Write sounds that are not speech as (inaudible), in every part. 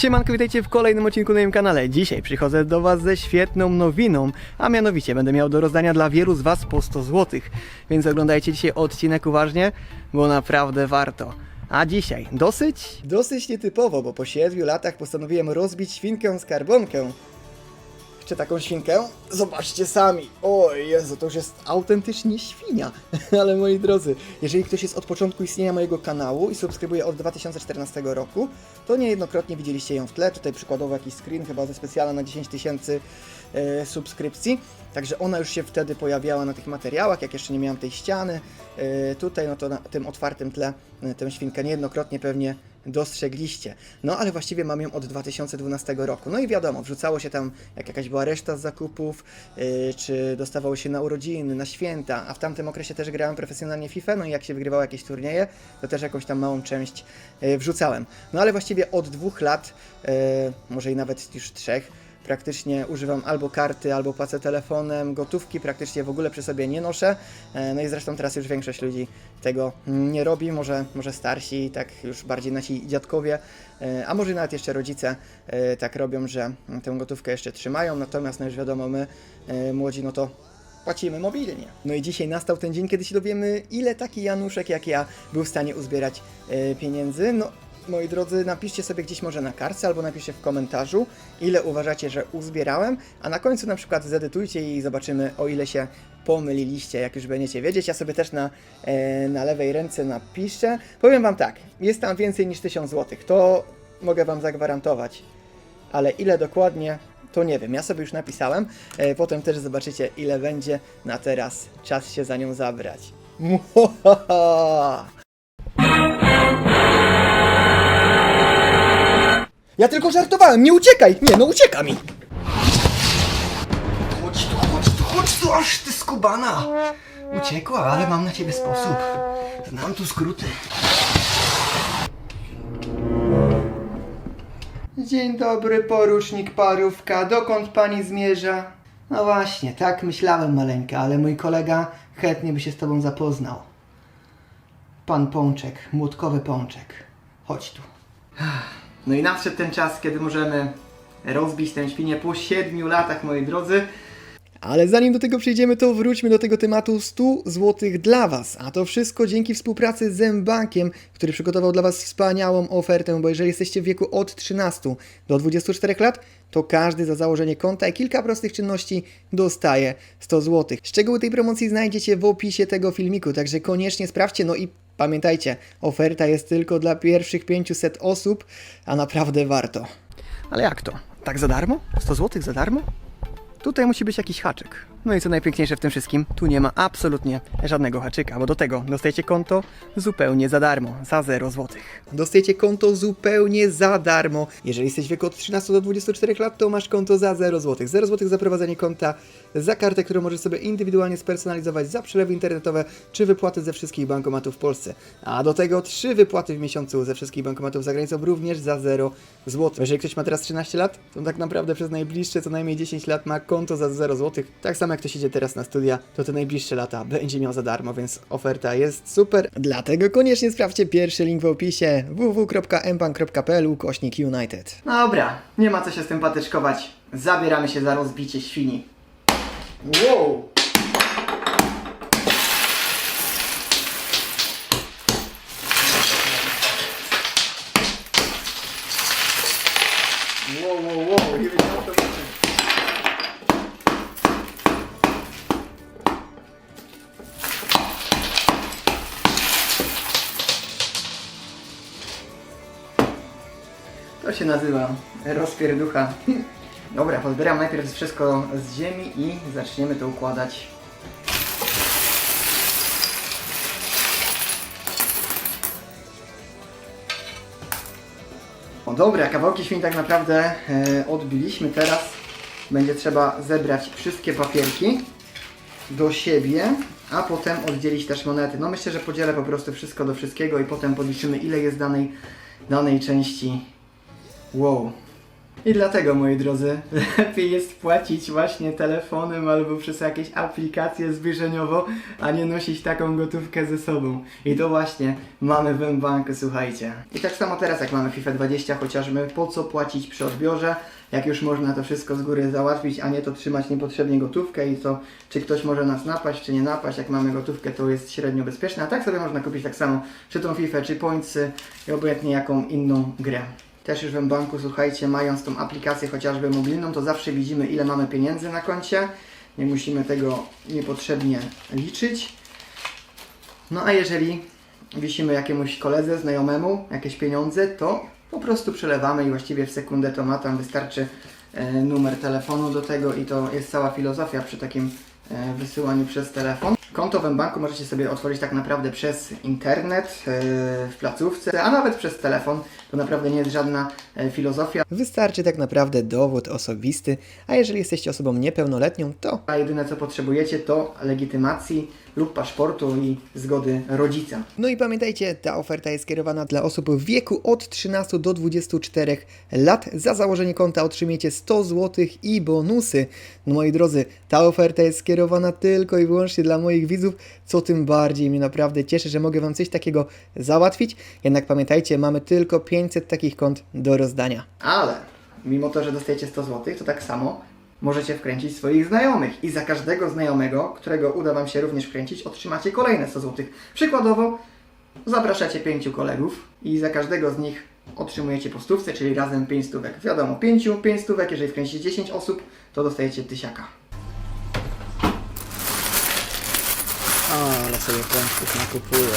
Siemanko, witajcie w kolejnym odcinku na moim kanale. Dzisiaj przychodzę do Was ze świetną nowiną, a mianowicie będę miał do rozdania dla wielu z Was po 100 zł. Więc oglądajcie dzisiaj odcinek uważnie, bo naprawdę warto. A dzisiaj dosyć? Dosyć nietypowo, bo po 7 latach postanowiłem rozbić świnkę skarbonkę. Taką świnkę? Zobaczcie sami. O Jezu, to już jest autentycznie świnia. (laughs) Ale moi drodzy, jeżeli ktoś jest od początku istnienia mojego kanału i subskrybuje od 2014 roku, to niejednokrotnie widzieliście ją w tle. Tutaj przykładowo jakiś screen, chyba ze specjalna na 10 tysięcy e, subskrypcji. Także ona już się wtedy pojawiała na tych materiałach, jak jeszcze nie miałem tej ściany. E, tutaj, no to na tym otwartym tle e, tę świnkę niejednokrotnie pewnie dostrzegliście. No ale właściwie mam ją od 2012 roku. No i wiadomo, wrzucało się tam, jak jakaś była reszta z zakupów, czy dostawało się na urodziny, na święta, a w tamtym okresie też grałem profesjonalnie FIFA, no i jak się wygrywało jakieś turnieje, to też jakąś tam małą część wrzucałem. No ale właściwie od dwóch lat, może i nawet już trzech, praktycznie używam albo karty, albo płacę telefonem, gotówki praktycznie w ogóle przy sobie nie noszę. E, No i zresztą teraz już większość ludzi tego nie robi, może, może starsi, tak już bardziej nasi dziadkowie, e, a może nawet jeszcze rodzice e, tak robią, że tę gotówkę jeszcze trzymają, natomiast no już wiadomo, my młodzi, no to płacimy mobilnie. No i dzisiaj nastał ten dzień, kiedy się dowiemy, ile taki Januszek jak ja był w stanie uzbierać pieniędzy. No moi drodzy, napiszcie sobie gdzieś może na kartce albo napiszcie w komentarzu, ile uważacie, że uzbierałem, a na końcu na przykład zedytujcie i zobaczymy, o ile się pomyliliście, jak już będziecie wiedzieć. Ja sobie też na, e, na lewej ręce napiszę. Powiem Wam tak, jest tam więcej niż 1000 zł, to mogę Wam zagwarantować, ale ile dokładnie, to nie wiem. Ja sobie już napisałem, e, potem też zobaczycie, ile będzie na teraz. Czas się za nią zabrać. (laughs) Muhahaha. Ja tylko żartowałem, nie uciekaj! Nie, no ucieka mi! Chodź tu, chodź tu, chodź tu, aż ty skubana! Uciekła, ale mam na ciebie sposób. Znam tu skróty. Dzień dobry, porucznik Parówka. Dokąd pani zmierza? No właśnie, tak myślałem, maleńka, ale mój kolega chętnie by się z tobą zapoznał. Pan Pączek, młotkowy Pączek. Chodź tu. No i nadszedł ten czas, kiedy możemy rozbić tę świnię po 7 latach, moi drodzy. Ale zanim do tego przejdziemy, to wróćmy do tego tematu 100 zł dla Was. A to wszystko dzięki współpracy z M-Bankiem, który przygotował dla Was wspaniałą ofertę, bo jeżeli jesteście w wieku od 13 do 24 lat, to każdy za założenie konta i kilka prostych czynności dostaje 100 zł. Szczegóły tej promocji znajdziecie w opisie tego filmiku, także koniecznie sprawdźcie. No i pamiętajcie, oferta jest tylko dla pierwszych 500 osób, a naprawdę warto. Ale jak to? Tak za darmo? 100 zł za darmo? Tutaj musi być jakiś haczyk. No i co najpiękniejsze w tym wszystkim, tu nie ma absolutnie żadnego haczyka, bo do tego dostajecie konto zupełnie za darmo, za 0 zł. Dostajecie konto zupełnie za darmo. Jeżeli jesteś w wieku od 13 do 24 lat, to masz konto za 0 zł. 0 zł za prowadzenie konta, za kartę, którą możesz sobie indywidualnie spersonalizować, za przelewy internetowe, czy wypłaty ze wszystkich bankomatów w Polsce. A do tego 3 wypłaty w miesiącu ze wszystkich bankomatów za granicą również za 0 zł. Jeżeli ktoś ma teraz 13 lat, to tak naprawdę przez najbliższe co najmniej 10 lat ma konto za 0 zł. Tak samo jak ktoś idzie teraz na studia, to te najbliższe lata będzie miał za darmo, więc oferta jest super. Dlatego koniecznie sprawdźcie pierwszy link w opisie www.mbank.pl kośnik United. Dobra, nie ma co się z tym patyczkować. Zabieramy się za rozbicie świni. Wow! Wow, wow, wow, nie wiedziałem to się nazywa rozpierducha. (laughs) Dobra, pozbieram najpierw wszystko z ziemi i zaczniemy to układać. O dobra, kawałki świń tak naprawdę e, odbiliśmy. Teraz będzie trzeba zebrać wszystkie papierki do siebie, a potem oddzielić też monety. No myślę, że podzielę po prostu wszystko do wszystkiego i potem podliczymy ile jest danej, danej części. Wow. I dlatego, moi drodzy, (laughs) lepiej jest płacić właśnie telefonem albo przez jakieś aplikacje zbliżeniowo, a nie nosić taką gotówkę ze sobą. I to właśnie mamy w banku, słuchajcie. I tak samo teraz, jak mamy FIFA 20, chociażby po co płacić przy odbiorze, jak już można to wszystko z góry załatwić, a nie to trzymać niepotrzebnie gotówkę i to, czy ktoś może nas napaść, czy nie napaść, jak mamy gotówkę, to jest średnio bezpieczne, a tak sobie można kupić tak samo, czy tą FIFA, czy Pointsy i obojętnie jaką inną grę. Też już w banku, słuchajcie, mając tą aplikację chociażby mobilną, to zawsze widzimy ile mamy pieniędzy na koncie. Nie musimy tego niepotrzebnie liczyć. No a jeżeli wisimy jakiemuś koledze, znajomemu jakieś pieniądze, to po prostu przelewamy i właściwie w sekundę to ma tam wystarczy e, numer telefonu do tego i to jest cała filozofia przy takim e, wysyłaniu przez telefon. Konto w banku możecie sobie otworzyć tak naprawdę przez internet, e, w placówce, a nawet przez telefon. To naprawdę nie jest żadna e, filozofia. Wystarczy tak naprawdę dowód osobisty, a jeżeli jesteście osobą niepełnoletnią, to A jedyne co potrzebujecie to legitymacji lub paszportu i zgody rodzica. No i pamiętajcie, ta oferta jest skierowana dla osób w wieku od 13 do 24 lat. Za założenie konta otrzymiecie 100 zł i bonusy. No moi drodzy, ta oferta jest skierowana tylko i wyłącznie dla moich widzów, co tym bardziej mnie naprawdę cieszy, że mogę Wam coś takiego załatwić. Jednak pamiętajcie, mamy tylko 500 takich kont do rozdania. Ale mimo to, że dostajecie 100 zł, to tak samo możecie wkręcić swoich znajomych. I za każdego znajomego, którego uda Wam się również wkręcić, otrzymacie kolejne 100 zł. Przykładowo zapraszacie pięciu kolegów i za każdego z nich otrzymujecie po stówce, czyli razem 5 stówek. Wiadomo, 5, 5 stówek, jeżeli wkręcicie 10 osób, to dostajecie tysiaka. O, ale sobie pączków nakupuję.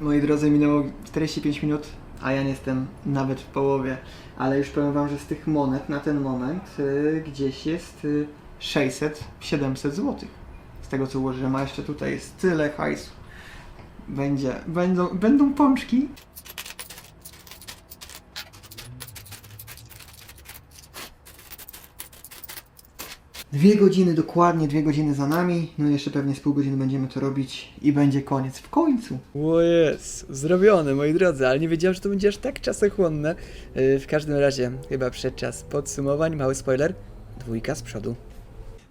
Moi drodzy, minęło 45 minut, a ja nie jestem nawet w połowie. Ale już powiem Wam, że z tych monet na ten moment y, gdzieś jest y, 600-700 zł. Z tego co ułożyłem, a jeszcze tutaj jest tyle hajsu. Będzie, będą, będą pączki. Dwie godziny, dokładnie dwie godziny za nami. No jeszcze pewnie z pół godziny będziemy to robić i będzie koniec. W końcu. O jest, zrobione moi drodzy, ale nie wiedziałem, że to będzie aż tak czasochłonne. Yy, w każdym razie, chyba przedczas podsumowań, mały spoiler, dwójka z przodu.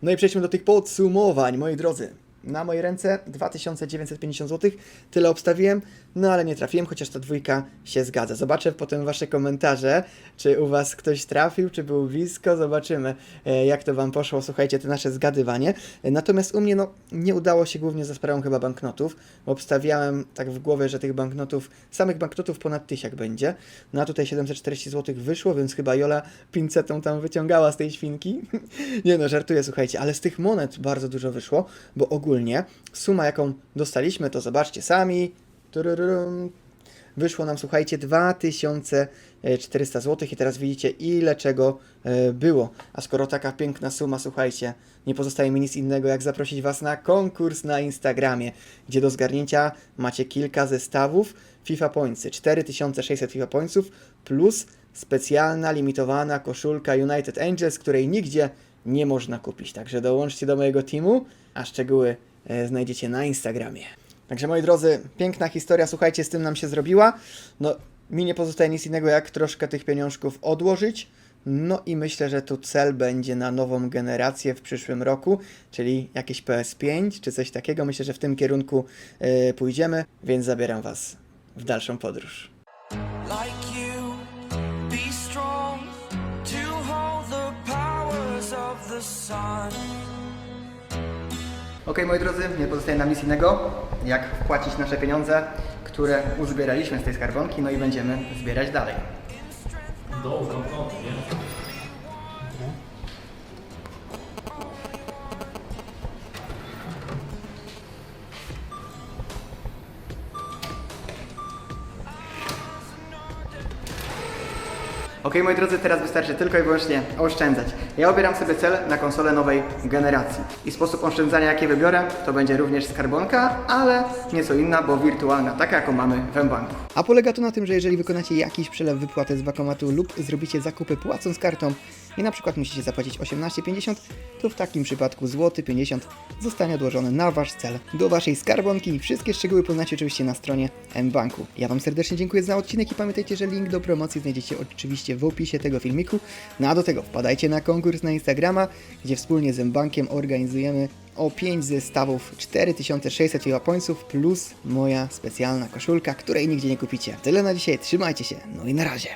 No i przejdźmy do tych podsumowań, moi drodzy. Na moje ręce 2950 zł, tyle obstawiłem, no ale nie trafiłem, chociaż ta dwójka się zgadza. Zobaczę potem wasze komentarze, czy u was ktoś trafił, czy był blisko, zobaczymy e, jak to wam poszło, słuchajcie, to nasze zgadywanie. E, Natomiast u mnie no nie udało się głównie za sprawą chyba banknotów, bo obstawiałem tak w głowie, że tych banknotów, samych banknotów ponad tysiak będzie, no a tutaj 740 zł wyszło, więc chyba Jola 500 tam wyciągała z tej świnki. (laughs) nie no, żartuję, słuchajcie, ale z tych monet bardzo dużo wyszło, bo ogólnie suma jaką dostaliśmy, to zobaczcie sami. Wyszło nam, słuchajcie, 2400 zł i teraz widzicie, ile czego e, było. A skoro taka piękna suma, słuchajcie, nie pozostaje mi nic innego, jak zaprosić Was na konkurs na Instagramie, gdzie do zgarnięcia macie kilka zestawów FIFA Pointsy. 4600 FIFA Pointsów plus specjalna, limitowana koszulka United Angels, której nigdzie nie można kupić. Także dołączcie do mojego teamu, a szczegóły e, znajdziecie na Instagramie. Także moi drodzy, piękna historia, słuchajcie, z tym nam się zrobiła. No, mi nie pozostaje nic innego, jak troszkę tych pieniążków odłożyć. No i myślę, że tu cel będzie na nową generację w przyszłym roku, czyli jakieś PS5 czy coś takiego. Myślę, że w tym kierunku e, pójdziemy, więc zabieram Was w dalszą podróż. Ok, moi drodzy, nie pozostaje nam nic innego, jak wpłacić nasze pieniądze, które uzbieraliśmy z tej skarbonki, no i będziemy zbierać dalej. Ok, moi drodzy, teraz wystarczy tylko i wyłącznie oszczędzać. Ja obieram sobie cel na konsolę nowej generacji. I sposób oszczędzania, jaki wybiorę, to będzie również skarbonka, ale nieco inna, bo wirtualna, taka jaką mamy w mBanku. A polega to na tym, że jeżeli wykonacie jakiś przelew wypłaty z bankomatu lub zrobicie zakupy płacąc kartą i na przykład musicie zapłacić 18,50, to w takim przypadku złoty 50 zostanie odłożony na wasz cel do waszej skarbonki. Wszystkie szczegóły poznacie oczywiście na stronie mBanku. Ja wam serdecznie dziękuję za odcinek i pamiętajcie, że link do promocji znajdziecie oczywiście w opisie tego filmiku. No a do tego wpadajcie na konkurs na Instagrama, gdzie wspólnie z mBankiem organizujemy o 5 zestawów 4600 FIFA Pointsów plus moja specjalna koszulka, której nigdzie nie kupicie. Tyle na dzisiaj, trzymajcie się, no i na razie.